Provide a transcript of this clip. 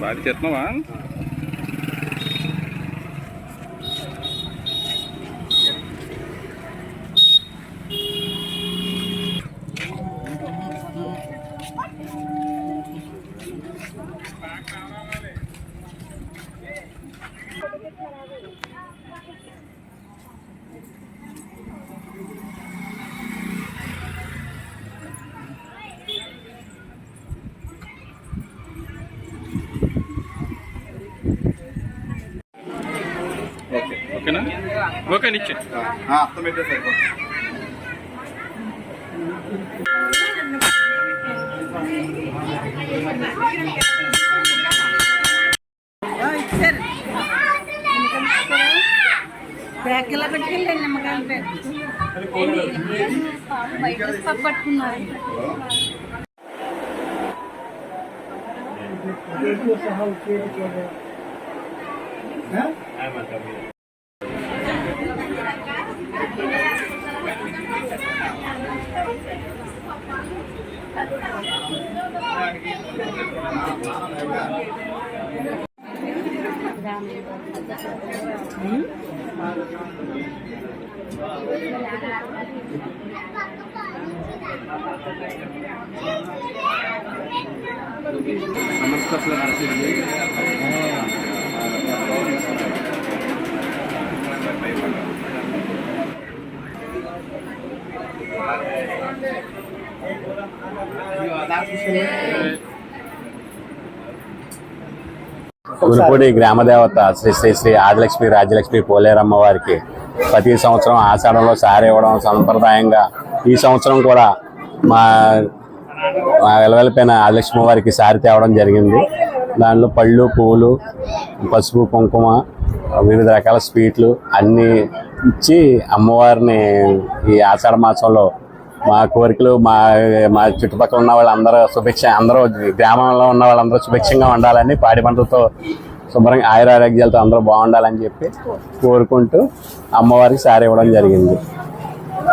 బాగా చేస్తున్నావా Thank you. ఓకేనా ఓకే నిచ్చే అర్థం పెట్టే సరిపోతుంది బ్యాగ్ ఇలా పెట్టుకెళ్ళండి నిమ్మకాయలు బ్యాగ్ బయట పప్పు పట్టుకున్నారు సమస్త అసలు గురుపూడి గ్రామదేవత శ్రీ శ్రీ శ్రీ ఆదిలక్ష్మి రాజ్యలక్ష్మి పోలేరమ్మ వారికి ప్రతి సంవత్సరం ఆషాఢంలో సారి ఇవ్వడం సంప్రదాయంగా ఈ సంవత్సరం కూడా మా మా వెలవెలిపోయిన ఆదిలక్ష్మి వారికి సారి తేవడం జరిగింది. దానిలో పళ్ళు పువ్వులు పసుపు కుంకుమ వివిధ రకాల స్వీట్లు అన్నీ ఇచ్చి అమ్మవారిని ఈ ఆషాఢ మాసంలో మా కోరికలు మా మా చుట్టుపక్కల ఉన్న వాళ్ళందరూ సుభిక్ష అందరూ గ్రామంలో ఉన్న వాళ్ళందరూ సుభిక్షంగా ఉండాలని పాడి పంటలతో శుభ్రంగా ఆయురారోగ్యాలతో అందరూ బాగుండాలని చెప్పి కోరుకుంటూ అమ్మవారికి సారి ఇవ్వడం జరిగింది.